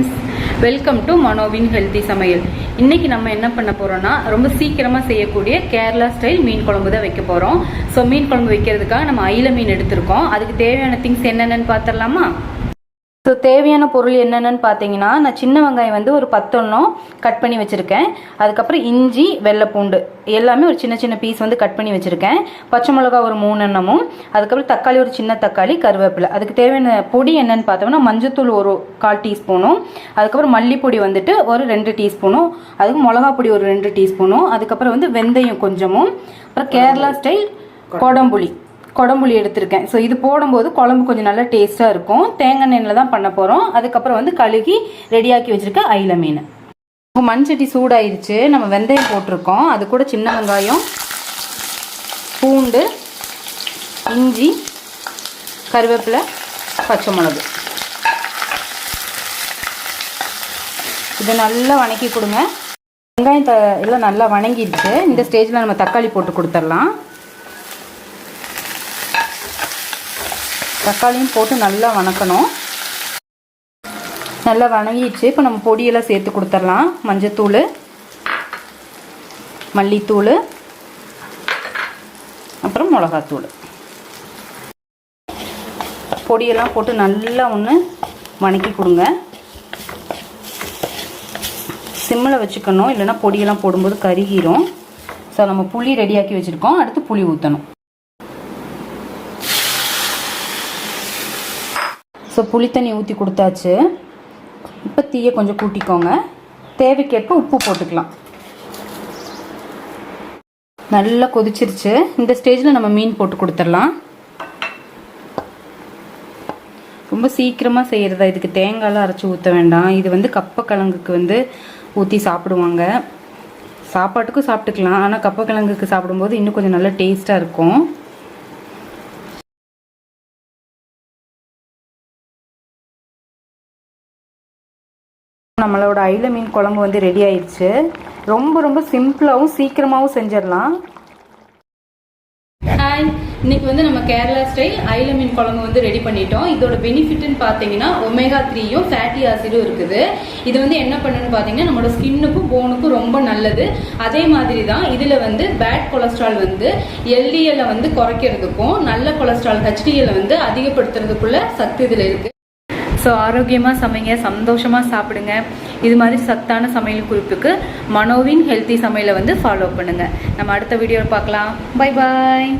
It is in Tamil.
ஃப்ரெண்ட்ஸ் வெல்கம் டு மனோவின் ஹெல்த்தி சமையல் இன்னைக்கு நம்ம என்ன பண்ண போறோம்னா ரொம்ப சீக்கிரமா செய்யக்கூடிய கேரளா ஸ்டைல் மீன் குழம்பு தான் வைக்க போறோம். ஸோ மீன் குழம்பு வைக்கிறதுக்காக நம்ம அயில மீன் எடுத்திருக்கோம். அதுக்கு தேவையான திங்ஸ் என்னென்னு பார்த்துடலாமா? ஸோ தேவையான பொருள் என்னென்னு பார்த்தீங்கன்னா நான் சின்ன வெங்காயம் வந்து ஒரு பத்தொன்னும் கட் பண்ணி வச்சுருக்கேன். அதுக்கப்புறம் இஞ்சி வெள்ளைப்பூண்டு எல்லாமே ஒரு சின்ன சின்ன பீஸ் வந்து கட் பண்ணி வச்சுருக்கேன். பச்சை மிளகா ஒரு மூணு எண்ணமும் அதுக்கப்புறம் தக்காளி ஒரு சின்ன தக்காளி கருவேப்பிலை. அதுக்கு தேவையான பொடி என்னென்னு பார்த்தோம்னா மஞ்சத்தூள் ஒரு கால் டீஸ்பூனும் அதுக்கப்புறம் மல்லிப்பொடி வந்துட்டு ஒரு ரெண்டு டீஸ்பூனும் அதுக்கு மிளகா பொடி ஒரு ரெண்டு டீஸ்பூனும் அதுக்கப்புறம் வந்து வெந்தயம் கொஞ்சமும் அப்புறம் கேரளா ஸ்டைல் கொடம்புளி. குடம்புளி எடுத்திருக்கேன். ஸோ இது போடும்போது குழம்பு கொஞ்சம் நல்லா டேஸ்ட்டாக இருக்கும். தேங்காய் எண்ணெயில் தான் பண்ண போகிறோம் அதுக்கப்புறம் வந்து கழுகி ரெடியாக்கி வச்சுருக்க அயில மீன். இப்போ மண் சட்டி சூடாயிருச்சு. நம்ம வெந்தயம் போட்டிருக்கோம். அது கூட சின்ன வெங்காயம் பூண்டு இஞ்சி கருவேப்பிலை பச்சை மிளகு. இதை நல்லா வணக்கி கொடுங்க. வெங்காயம் த எல்லாம் நல்லா வணங்கிடுச்சு. இந்த ஸ்டேஜில் நம்ம தக்காளி போட்டு கொடுத்துடலாம். தக்காளியும் போட்டு நல்லா வணக்கணும். நல்லா வணங்கிடுச்சு. இப்போ நம்ம பொடியெல்லாம் சேர்த்து கொடுத்துடலாம். மஞ்சத்தூள் மல்லித்தூள் அப்புறம் மிளகாத்தூள். பொடியெல்லாம் போட்டு நல்லா ஒன்று வணக்கி கொடுங்க. சிம்மில் வச்சுக்கணும். இல்லைன்னா பொடியெல்லாம் போடும்போது கருகிரும். ஸோ நம்ம புளி ரெடியாக்கி வச்சுருக்கோம். அடுத்து புளி ஊற்றணும் ஸோ தண்ணி ஊற்றி கொடுத்தாச்சு. இப்போ தீயை கொஞ்சம் கூட்டிக்கோங்க. தேவைக்கேற்ப உப்பு போட்டுக்கலாம். நல்லா கொதிச்சிருச்சு. இந்த ஸ்டேஜில் நம்ம மீன் போட்டு கொடுத்துடலாம். ரொம்ப சீக்கிரமாக செய்கிறதா இதுக்கு தேங்காயெலாம் அரைச்சி ஊற்ற வேண்டாம். இது வந்து கப்பக்கிழங்குக்கு வந்து ஊற்றி சாப்பிடுவாங்க. சாப்பாட்டுக்கும் சாப்பிட்டுக்கலாம். ஆனால் கப்பக்கிழங்குக்கு சாப்பிடும்போது இன்னும் கொஞ்சம் நல்லா டேஸ்ட்டாக இருக்கும். நம்மளோட அயில மீன் குழம்பு வந்து ரெடி ஆயிடுச்சு. ரொம்ப ரொம்ப சிம்பிளாகவும் சீக்கிரமாகவும் செஞ்சிடலாம். ஹாய் இன்னைக்கு வந்து நம்ம கேரளா ஸ்டைல் அயில மீன் குழம்பு வந்து ரெடி பண்ணிட்டோம். இதோட பெனிஃபிட்னு பார்த்தீங்கன்னா ஒமேகா த்ரீயும் ஃபேட்டி ஆசிடும் இருக்குது. இது வந்து என்ன பண்ணுன்னு பார்த்தீங்கன்னா நம்மளோட ஸ்கின்னுக்கும் போனுக்கும் ரொம்ப நல்லது. அதே மாதிரி தான் இதில் வந்து பேட் கொலஸ்ட்ரால் வந்து எல்டிஎல்லை வந்து குறைக்கிறதுக்கும் நல்ல கொலஸ்ட்ரால் ஹெச்டிஎல்லை வந்து அதிகப்படுத்துறதுக்குள்ள சத்து இதில் இருக்குது ஸோ ஆரோக்கியமாக சமைங்க சந்தோஷமாக சாப்பிடுங்க. இது மாதிரி சத்தான சமையல் குறிப்புக்கு மனோவின் ஹெல்த்தி சமையலை வந்து ஃபாலோ பண்ணுங்கள் நம்ம அடுத்த வீடியோவில் பார்க்கலாம். Bye bye